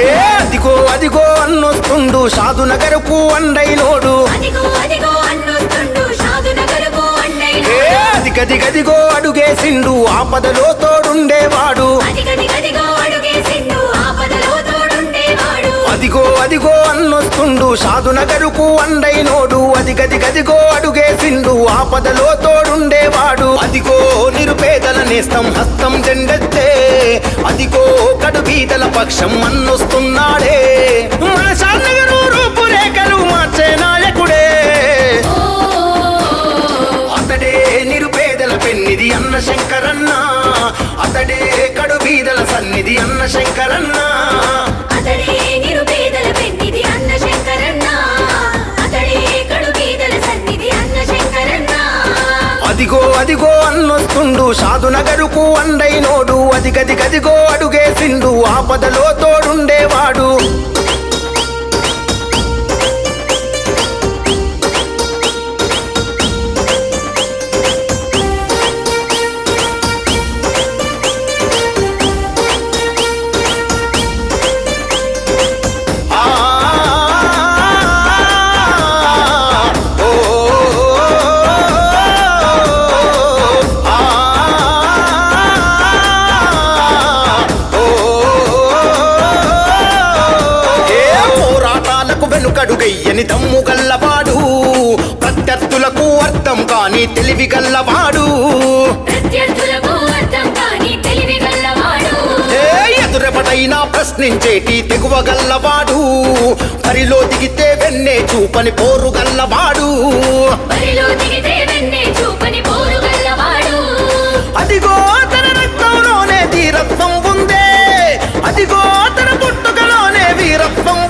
ఏ అదిగో అదిగో అన్నొస్తుండు సాధు నగరుకు అండైనోడు. ఏ అదిగదిగదిగో అడుగేసిండు ఆపదలో తోడుండేవాడు. అదిగో అదిగో అన్నొస్తుండు. సాధు నగరుకు అండైనోడు అదిగదిగదిగో అడుగేసిండు ఆపదలో తోడుండేవాడు. అదిగో నిరుపేదల నేస్తం హస్తం జెండెత్తే. అదిగో కడు బీదల పక్షం అన్నొస్తున్నాడే. మన సాధనగరు రూపురేఖలు మార్చే నాయకుడే. అతడే నిరుపేదల పెన్నిది అన్న శంకరన్న. అతడే కడు బీదల సన్నిధి అన్న శంకరన్న. అతడే నిరు అదిగో అన్నొస్తుండు. సాధు నగరుకు అండైనోడు. అదిగదిగదిగో అడుగేసిండు. ఆపదలో తోడుండేవాడు. వెనుకడుగయ్యని దమ్ము గల్లవాడు. ప్రత్యర్థులకు అర్థం కాని తెలివి గల్లవాడు. ఎదురెపటైనా ప్రశ్నించేటి తెగువ గల్లవాడు. పరిలో దిగితే వెన్నే చూపని పోరు గల్లవాడు. అదిగో తన రక్తంలోనే ఉందే. అదిగో తన పుట్టుకలోనే వీరత్వం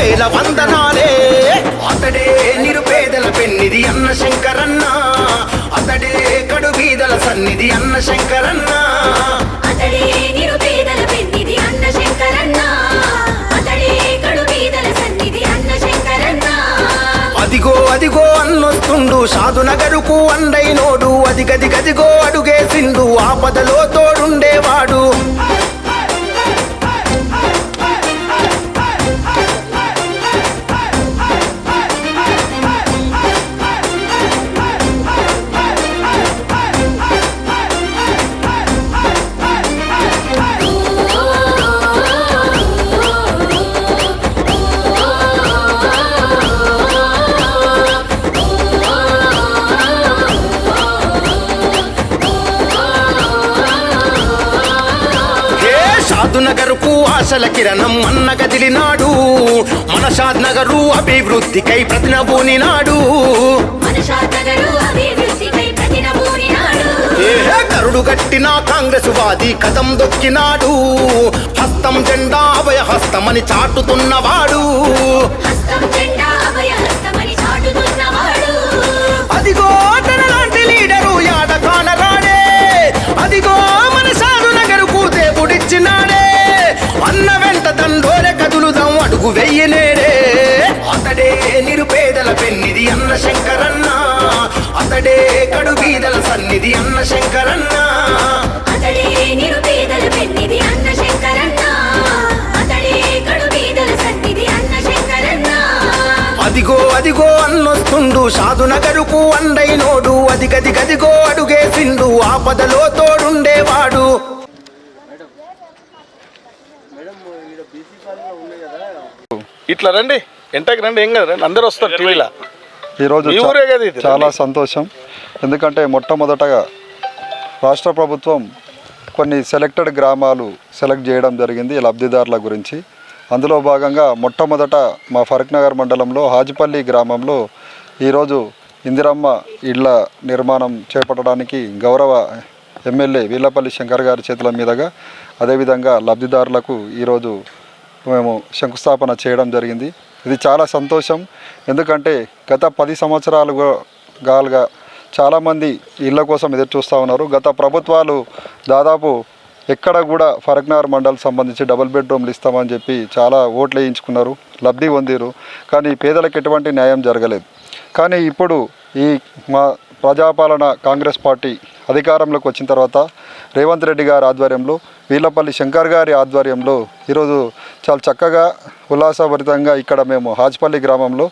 వేల వందనాలే. అతడే నిరుపేదల పెన్నిది అన్న శంకరన్న. అతడే కడు బీదల సన్నిధి అన్న శంకరన్న. అతడే నిరుపేదల పెన్నిది అన్న శంకరన్న. అతడే కడు బీదల సన్నిధి అన్న శంకరన్న. అదిగో అదిగో అన్నొస్తుండు సాధు నగరుకు అండైనోడు అదిగదిగదిగో అడుగేసిండు ఆపదలో తోడుండేవాడు. ఆశల కిరణం అన్న గదిలినాడు మన షాద్ నగరు అభివృద్ధికై ప్రతినబూనినాడు ఏ గరుడు కట్టిన కాంగ్రెస్ వాది కథం దొక్కినాడు. హస్తం జెండా అభయ హస్తమని చాటుతున్నవాడు. హస్తం జెండా అభయ అడుగు వెయ్యనేడే అతడే నిరుపేదల పెన్నిది అన్న శంకరన్న. అతడే కడు బీదల సన్నిధి అన్న శంకరన్న. అతడే నిరుపేదల పెన్నిది అన్న శంకరన్న. అతడే కడు బీదల సన్నిధి అన్న శంకరన్న. అదిగో అదిగో అన్నొస్తుండు సాధు నగరుకు అండైనోడు అది గది గదిగో అడుగేసిండు ఆపదలో తోడుండేవాడు. ఇట్లా రండి ఎంటకి రండి ఏం కదా రండి అందరు వస్తారు టీవీలో. ఈరోజు ఊరే కదా ఇది, చాలా. సంతోషం. ఎందుకంటే మొట్టమొదటగా రాష్ట్ర ప్రభుత్వం కొన్ని సెలెక్టెడ్ గ్రామాలు సెలెక్ట్ చేయడం జరిగింది లబ్ధిదారుల గురించి. అందులో భాగంగా మొట్టమొదట మా ఫరక్ నగర్ మండలంలో హాజిపల్లి గ్రామంలో ఈరోజు ఇందిరమ్మ ఇళ్ళ నిర్మాణం చేపట్టడానికి గౌరవ ఎమ్మెల్యే వీళ్ళపల్లి శంకర్ గారి చేతుల మీదుగా అదేవిధంగా లబ్ధిదారులకు ఈరోజు మేము శంకుస్థాపన చేయడం జరిగింది. ఇది చాలా సంతోషం. ఎందుకంటే గత పది సంవత్సరాలుగా గాలుగా చాలామంది ఇళ్ళ కోసం ఎదురు చూస్తూ ఉన్నారు. గత ప్రభుత్వాలు దాదాపు ఎక్కడ కూడా ఫరక్నార్ మండల్ సంబంధించి డబుల్ బెడ్రూమ్లు ఇస్తామని చెప్పి చాలా ఓట్లు వేయించుకున్నారు. లబ్ధి పొందిరు. కానీ పేదలకు ఎటువంటి న్యాయం జరగలేదు. కానీ ఇప్పుడు ఈ మా ప్రజాపాలన కాంగ్రెస్ పార్టీ అధికారంలోకి వచ్చిన తర్వాత రేవంత్ రెడ్డి గారి ఆధ్వర్యంలో వీళ్ళపల్లి శంకర్ గారి ఆధ్వర్యంలో ఈరోజు చాలా చక్కగా ఉల్లాసభరితంగా ఇక్కడ మేము హాజ్పల్లి గ్రామంలో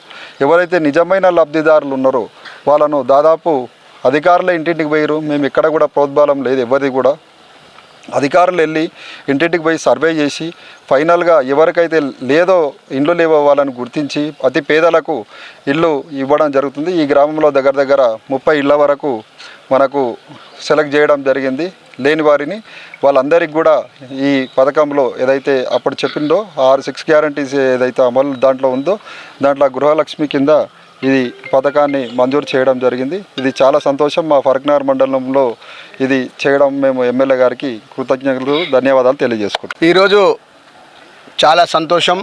ఎవరైతే నిజమైన లబ్ధిదారులు ఉన్నారో వాళ్ళను దాదాపు అధికారులు ఇంటింటికి పోయారు మేము ఎక్కడ కూడా ప్రోద్బలం లేదు ఎవరిది కూడా. అధికారులు వెళ్ళి ఇంటింటికి పోయి సర్వే చేసి ఫైనల్గా ఎవరికైతే లేదో ఇండ్లు లేవో వాళ్ళని గుర్తించి అతి పేదలకు ఇల్లు ఇవ్వడం జరుగుతుంది. ఈ గ్రామంలో దగ్గర దగ్గర ముప్పై ఇళ్ళ వరకు మనకు సెలెక్ట్ చేయడం జరిగింది. లేని వారిని వాళ్ళందరికీ కూడా ఈ పథకంలో ఏదైతే అప్పుడు చెప్పిందో ఆరు సిక్స్ గ్యారంటీస్ ఏదైతే అమలు దాంట్లో ఉందో దాంట్లో గృహలక్ష్మి కింద ఇది పథకాన్ని మంజూరు చేయడం జరిగింది. ఇది చాలా సంతోషం. మా ఫరక్నార్ మండలంలో ఇది చేయడం మేము ఎమ్మెల్యే గారికి కృతజ్ఞతలు ధన్యవాదాలు తెలియజేసుకుంటాం ఈరోజు చాలా సంతోషం.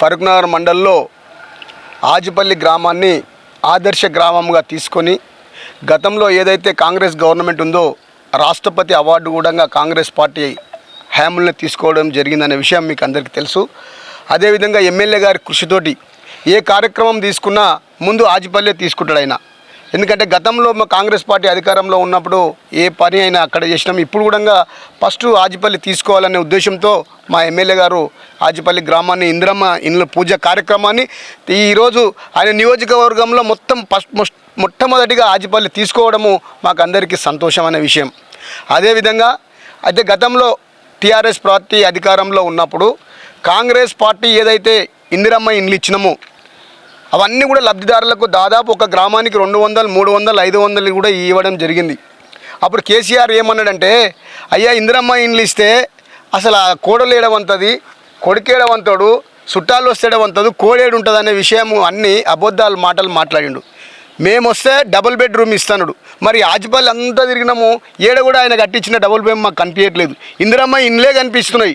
ఫరూక్నగర్ మండల్లో ఆజిపల్లి గ్రామాన్ని ఆదర్శ గ్రామంగా తీసుకొని గతంలో ఏదైతే కాంగ్రెస్ గవర్నమెంట్ ఉందో రాష్ట్రపతి అవార్డు కూడా కాంగ్రెస్ పార్టీ హ్యాముల్ని తీసుకోవడం జరిగిందనే విషయం మీకు అందరికీ తెలుసు. అదేవిధంగా ఎమ్మెల్యే గారి కృషితోటి ఏ కార్యక్రమం తీసుకున్నా ముందు ఆజిపల్లె తీసుకుంటాడు ఆయన. ఎందుకంటే గతంలో మా కాంగ్రెస్ పార్టీ అధికారంలో ఉన్నప్పుడు ఏ పని అయినా అక్కడ చేసినాం. ఇప్పుడు కూడా ఫస్ట్ ఆజిపల్లి తీసుకోవాలనే ఉద్దేశంతో మా ఎమ్మెల్యే గారు ఆజిపల్లి గ్రామాన్ని ఇందిరమ్మ ఇండ్ల పూజ కార్యక్రమాన్ని ఈరోజు ఆయన నియోజకవర్గంలో మొత్తం ఫస్ట్ మోస్ట్ మొట్టమొదటిగా ఆజిపల్లి తీసుకోవడము మాకు అందరికీ సంతోషమైన విషయం. అదేవిధంగా అయితే గతంలో టీఆర్ఎస్ పార్టీ అధికారంలో ఉన్నప్పుడు కాంగ్రెస్ పార్టీ ఏదైతే ఇందిరమ్మ ఇండ్లు ఇచ్చినామో అవన్నీ కూడా లబ్ధిదారులకు దాదాపు ఒక గ్రామానికి రెండు వందలు మూడు వందలు ఐదు వందలు కూడా ఇవ్వడం జరిగింది. అప్పుడు కేసీఆర్ ఏమన్నాడంటే అయ్యా ఇందిరమ్మ ఇండ్లు ఇస్తే అసలు ఆ కోడలు ఏడవంతది కొడుకేడవంతాడు చుట్టాలు వస్తేడవంతదు కోడేడు ఉంటుంది అనే విషయం అన్ని అబద్ధాలు మాటలు మాట్లాడిండు. మేము వస్తే డబుల్ బెడ్రూమ్ ఇస్తానుడు. మరి ఆజిపల్లి అంతా తిరిగినాము ఏడ కూడా ఆయన కట్టించిన డబుల్ బెడ్ మాకు కనిపించట్లేదు ఇందిరమ్మ ఇండ్లే కనిపిస్తున్నాయి.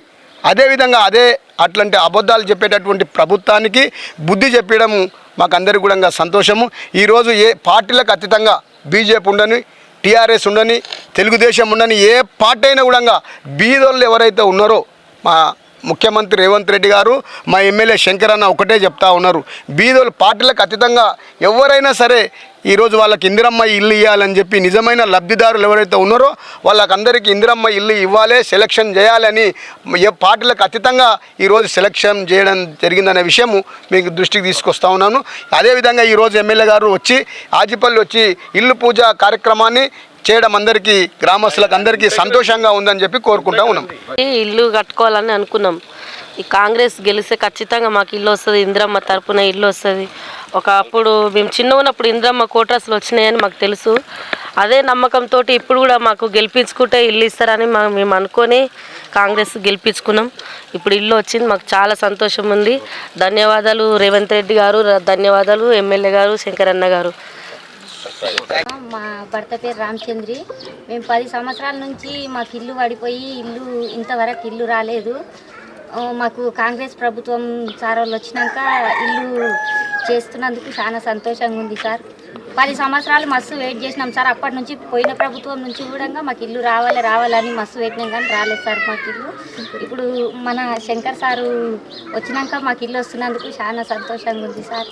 అదేవిధంగా అదే అట్లాంటి అబద్ధాలు చెప్పేటటువంటి ప్రభుత్వానికి బుద్ధి చెప్పడము మాకు కూడా సంతోషము. ఈరోజు ఏ పార్టీలకు అతీతంగా బీజేపీ ఉండని టీఆర్ఎస్ ఉండని తెలుగుదేశం ఉండని ఏ పార్టీ అయినా కూడా బీదోళ్ళు ఎవరైతే ఉన్నారో మా ముఖ్యమంత్రి రేవంత్ రెడ్డి గారు మా ఎమ్మెల్యే శంకర్ అన్న ఒకటే చెప్తా ఉన్నారు. బీదోలు పార్టీలకు అతీతంగా ఎవరైనా సరే ఈరోజు వాళ్ళకి ఇందిరమ్మ ఇల్లు ఇవ్వాలని చెప్పి నిజమైన లబ్ధిదారులు ఎవరైతే ఉన్నారో వాళ్ళకందరికీ ఇందిరమ్మ ఇల్లు ఇవ్వాలి సెలక్షన్ చేయాలని ఏ పార్టీలకు అతీతంగా ఈరోజు సెలక్షన్ చేయడం జరిగిందనే విషయము మీకు దృష్టికి తీసుకొస్తా ఉన్నాను. అదేవిధంగా ఈరోజు ఎమ్మెల్యే గారు వచ్చి ఆజిపల్లి వచ్చి ఇల్లు పూజ కార్యక్రమాన్ని చేయడం అందరికీ గ్రామస్తులకు అందరికీ సంతోషంగా ఉందని చెప్పి కోరుకుంటా ఉన్నాం. ఇల్లు కట్టుకోవాలని అనుకున్నాం. ఈ కాంగ్రెస్ గెలిస్తే ఖచ్చితంగా మాకు ఇల్లు వస్తుంది ఇంద్రమ్మ తరపున ఇల్లు వస్తుంది. ఒకప్పుడు మేము చిన్న ఉన్నప్పుడు ఇంద్రమ్మ కోట్రస్లు వచ్చినాయని మాకు తెలుసు. అదే నమ్మకంతో ఇప్పుడు కూడా మాకు గెలిపించుకుంటే ఇల్లు ఇస్తారని మేము అనుకొని కాంగ్రెస్ గెలిపించుకున్నాం. ఇప్పుడు ఇల్లు వచ్చింది మాకు చాలా సంతోషం ఉంది. ధన్యవాదాలు రేవంత్ రెడ్డి గారు ధన్యవాదాలు ఎమ్మెల్యే గారు శంకరన్న గారు. మా భర్త పేరు రామచంద్రి. మేము పది సంవత్సరాల నుంచి మాకు ఇల్లు పడిపోయి ఇల్లు ఇంతవరకు ఇల్లు రాలేదు. మాకు కాంగ్రెస్ ప్రభుత్వం సార్ వాళ్ళు వచ్చినాక ఇల్లు చేస్తున్నందుకు చాలా సంతోషంగా ఉంది సార్. పది సంవత్సరాలు మస్తు వెయిట్ చేసినాం సార్. అప్పటి నుంచి పోయిన ప్రభుత్వం నుంచి కూడా మాకు ఇల్లు రావాలి రావాలని మస్తు పెట్టినాం కానీ రాలేదు సార్ మాకు ఇల్లు. ఇప్పుడు మన శంకర్ సారు వచ్చినాక మాకు ఇల్లు వస్తున్నందుకు చాలా సంతోషంగా ఉంది సార్.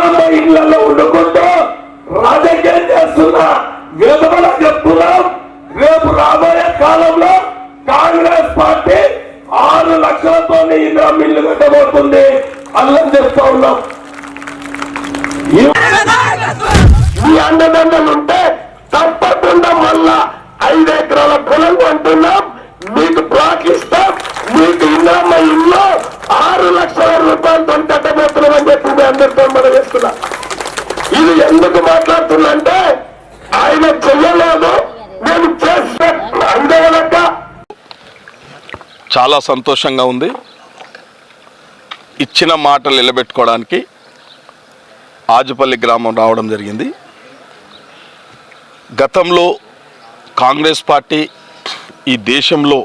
చేస్తున్నా విధవల చెప్తున్నాం రేపు రాబోయే కాలంలో కాంగ్రెస్ పార్టీ ఆరు లక్షలతో ఇంద్రమ్మ మిల్లు కట్టబోతుంది. అల్లని చెప్తా ఉన్నాం. ఈ- అండదండలుంటే అండదండలు ఉంటే తప్పకుండా మళ్ళా ఐదు ఎకరాల పొలం అంటున్నాం మీకు ప్లాట్ ఇస్తాం. మీకు ఇంద్రమ్మ ఇల్లు ఆరు లక్షల రూపాయలతో కట్టబోతున్నామని చెప్పి అందరితో మనం చేస్తున్నాం. ఇది ఎందుకు మాట్లాడుతుందంటే ఆయన చెయ్యలేదు నేను చేస్తే చాలా సంతోషంగా ఉంది. ఇచ్చిన మాటలు నిలబెట్టుకోవడానికి ఆజుపల్లి గ్రామం రావడం జరిగింది. గతంలో కాంగ్రెస్ పార్టీ ఈ దేశంలో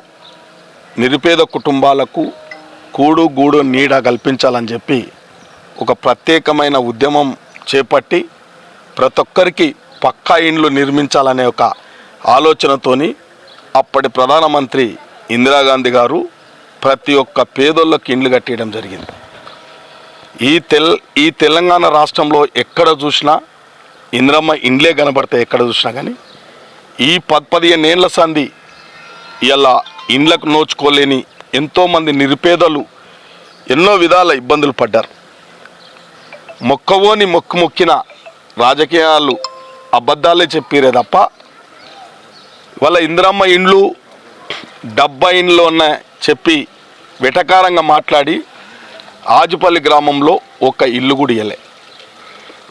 నిరుపేద కుటుంబాలకు కూడు గూడు నీడ కల్పించాలని చెప్పి ఒక ప్రత్యేకమైన ఉద్యమం చేపట్టి ప్రతి ఒక్కరికి పక్కా ఇండ్లు నిర్మించాలనే ఒక ఆలోచనతోని అప్పటి ప్రధానమంత్రి ఇందిరాగాంధీ గారు ప్రతి ఒక్క పేదోళ్ళకి ఇండ్లు కట్టేయడం జరిగింది. ఈ తెల్ ఈ తెలంగాణ రాష్ట్రంలో ఎక్కడ చూసినా ఇంద్రమ్మ ఇండ్లే కనబడతాయి ఎక్కడ చూసినా కానీ ఈ పద్ పదిహేను ఏళ్ళ సంధి ఇలా ఇండ్లకు నోచుకోలేని ఎంతోమంది నిరుపేదలు ఎన్నో విధాల ఇబ్బందులు పడ్డారు. మొక్కవోని మొక్కు మొక్కిన రాజకీయాలు అబద్ధాలే చెప్పిరే తప్ప వాళ్ళ ఇందిరమ్మ ఇండ్లు డబ్బా ఇండ్లు ఉన్న చెప్పి వెటకారంగా మాట్లాడి ఆజుపల్లి గ్రామంలో ఒక ఇల్లు కూడా ఇయ్యలే.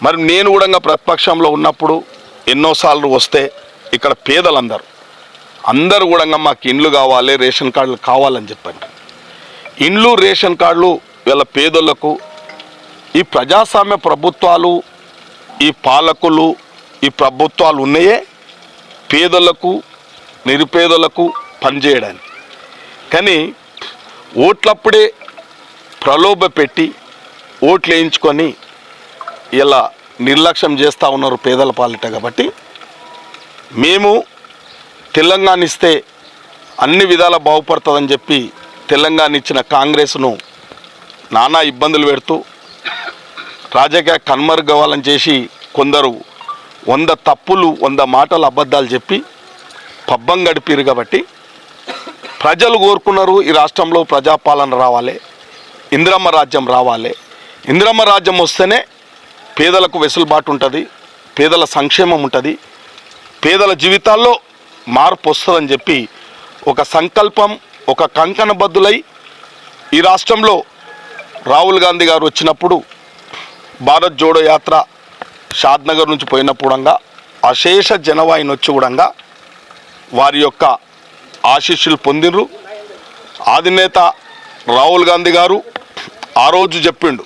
మరి నేను కూడా ప్రతిపక్షంలో ఉన్నప్పుడు ఎన్నోసార్లు వస్తే ఇక్కడ పేదలందరూ అందరూ కూడా మాకు ఇండ్లు కావాలి రేషన్ కార్డులు కావాలని చెప్పండి. ఇండ్లు రేషన్ కార్డులు వీళ్ళ పేదలకు ఈ ప్రజాస్వామ్య ప్రభుత్వాలు ఈ పాలకులు ఈ ప్రభుత్వాలు ఉన్నాయే పేదలకు నిరుపేదలకు పనిచేయడానికి. కానీ ఓట్లప్పుడే ప్రలోభ పెట్టి ఓట్లు వేయించుకొని ఇలా నిర్లక్ష్యం చేస్తూ ఉన్నారు పేదల పాలిట కాబట్టి మేము తెలంగాణ ఇస్తే అన్ని విధాల బాగుపడుతుందని చెప్పి తెలంగాణ ఇచ్చిన కాంగ్రెస్ను నానా ఇబ్బందులు పెడుతూ రాజకీయ కన్మరుగవ్వాలని చేసి కొందరు వంద తప్పులు వంద మాటలు అబద్ధాలు చెప్పి పబ్బం గడిపారు కాబట్టి ప్రజలు కోరుకున్నారు ఈ రాష్ట్రంలో ప్రజాపాలన రావాలి ఇందిరమ్మ రాజ్యం రావాలి. ఇందిరమ్మ రాజ్యం వస్తేనే పేదలకు వెసులుబాటు ఉంటుంది పేదల సంక్షేమం ఉంటుంది పేదల జీవితాల్లో మార్పు వస్తుందని చెప్పి ఒక సంకల్పం ఒక కంకణబద్దులై ఈ రాష్ట్రంలో రాహుల్ గాంధీ గారు వచ్చినప్పుడు భారత్ జోడో యాత్ర షాద్నగర్ నుంచి పోయినప్పుడంగా అశేష జనవాయిని వచ్చి కూడంగా వారి యొక్క ఆశీస్సులు పొందినరు అధినేత రాహుల్ గాంధీ గారు ఆ రోజు చెప్పిండు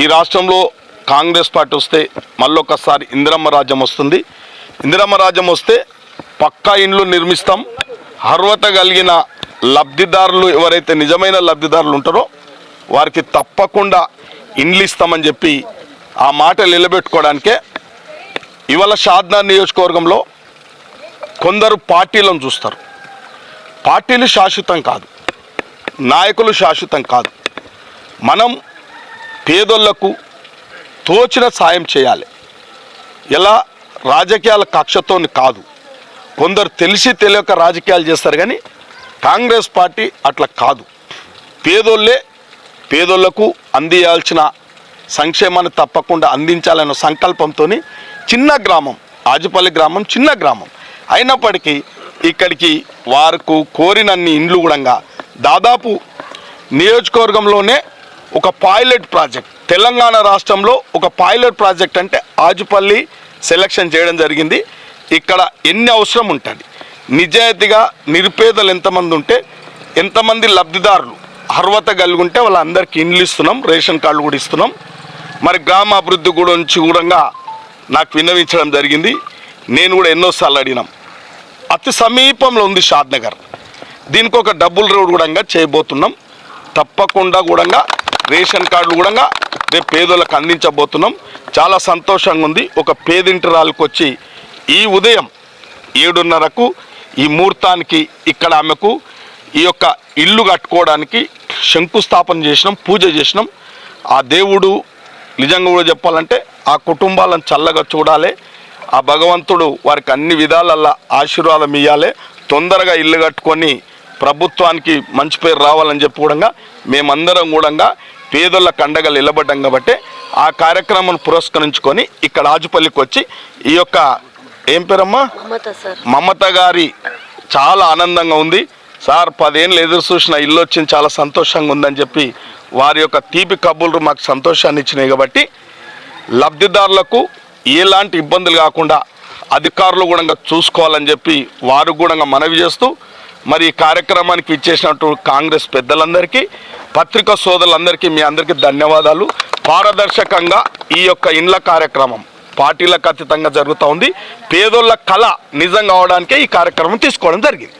ఈ రాష్ట్రంలో కాంగ్రెస్ పార్టీ వస్తే మళ్ళొకసారి ఇందిరమ్మ రాజ్యం వస్తుంది. ఇందిరమ్మ రాజ్యం వస్తే పక్కా ఇండ్లు నిర్మిస్తాం. అర్హత కలిగిన లబ్ధిదారులు ఎవరైతే నిజమైన లబ్ధిదారులు ఉంటారో వారికి తప్పకుండా ఇండ్లు ఇస్తామని చెప్పి ఆ మాట నిలబెట్టుకోవడానికే ఇవాళ షాద్నా నియోజకవర్గంలో కొందరు పార్టీలను చూస్తారు. పార్టీలు శాశ్వతం కాదు. నాయకులు శాశ్వతం కాదు. మనం పేదోళ్ళకు తోచిన సాయం చేయాలి. ఎలా? రాజకీయాల కక్షతో కాదు. కొందరు తెలిసి తెలియక రాజకీయాలు చేస్తారు కానీ కాంగ్రెస్ పార్టీ అట్లా కాదు. పేదోళ్ళే పేదోళ్ళకు అందియాల్సిన సంక్షేమాన్ని తప్పకుండా అందించాలన్న సంకల్పంతో చిన్న గ్రామం ఆజుపల్లి గ్రామం చిన్న గ్రామం. అయినప్పటికీ ఇక్కడికి వారికి కోరినన్ని ఇండ్లు కూడా దాదాపు నియోజకవర్గంలోనే ఒక పైలట్ ప్రాజెక్ట్ తెలంగాణ రాష్ట్రంలో ఒక పైలట్ ప్రాజెక్ట్ అంటే ఆజుపల్లి సెలక్షన్ చేయడం జరిగింది. ఇక్కడ ఎన్ని అవసరం ఉంటుంది? నిజాయితీగా నిరుపేదలు ఎంతమంది ఉంటే ఎంతమంది లబ్ధిదారులు? అర్హత కలిగి ఉంటే వాళ్ళందరికీ ఇండ్లు ఇస్తున్నాం రేషన్ కార్డులు కూడా ఇస్తున్నాం. మరి గ్రామ అభివృద్ధి కూడా నుంచి కూడా నాకు విన్నవించడం జరిగింది. నేను కూడా ఎన్నోసార్లు అడిగినాం. అతి సమీపంలో ఉంది షాద్నగర్ దీనికి ఒక డబుల్ రోడ్ కూడా చేయబోతున్నాం. తప్పకుండా కూడా రేషన్ కార్డులు కూడా రేపు పేదోళ్ళకు అందించబోతున్నాం. చాలా సంతోషంగా ఉంది. ఒక పేదింటి రాళ్ళకి వచ్చి ఈ ఉదయం ఏడున్నరకు ఈ ముహూర్తానికి ఇక్కడ ఆమెకు ఈ యొక్క ఇల్లు కట్టుకోవడానికి శంకుస్థాపన చేసినాం పూజ చేసినాం. ఆ దేవుడు నిజంగా కూడా చెప్పాలంటే ఆ కుటుంబాలను చల్లగా చూడాలి. ఆ భగవంతుడు వారికి అన్ని విధాలల్లా ఆశీర్వాదం ఇవ్వాలి తొందరగా ఇల్లు కట్టుకొని ప్రభుత్వానికి మంచి పేరు రావాలని చెప్పి కూడా మేమందరం కూడా పేదోళ్ళ కండగా నిలబడ్డాం కాబట్టి ఆ కార్యక్రమం పురస్కరించుకొని ఇక్కడ ఆజుపల్లికి వచ్చి ఈ యొక్క ఏం పేరమ్మా? మమత గారి చాలా ఆనందంగా ఉంది. సార్ పదేళ్ళు ఎదురు చూసిన ఇల్లు వచ్చింది చాలా సంతోషంగా ఉందని చెప్పి వారి యొక్క తీపి కబుర్లు మాకు సంతోషాన్ని ఇచ్చినాయి కాబట్టి లబ్ధిదారులకు ఎలాంటి ఇబ్బందులు కాకుండా అధికారులు కూడా చూసుకోవాలని చెప్పి వారు కూడా మనవి చేస్తూ మరి ఈ కార్యక్రమానికి ఇచ్చేసినట్టు కాంగ్రెస్ పెద్దలందరికీ పత్రికా సోదరులందరికీ మీ అందరికీ ధన్యవాదాలు. పారదర్శకంగా ఈ యొక్క ఇండ్ల కార్యక్రమం పార్టీలకు అతీతంగా జరుగుతూ ఉంది. పేదోళ్ళ కళ నిజం కావడానికే ఈ కార్యక్రమం తీసుకోవడం జరిగింది.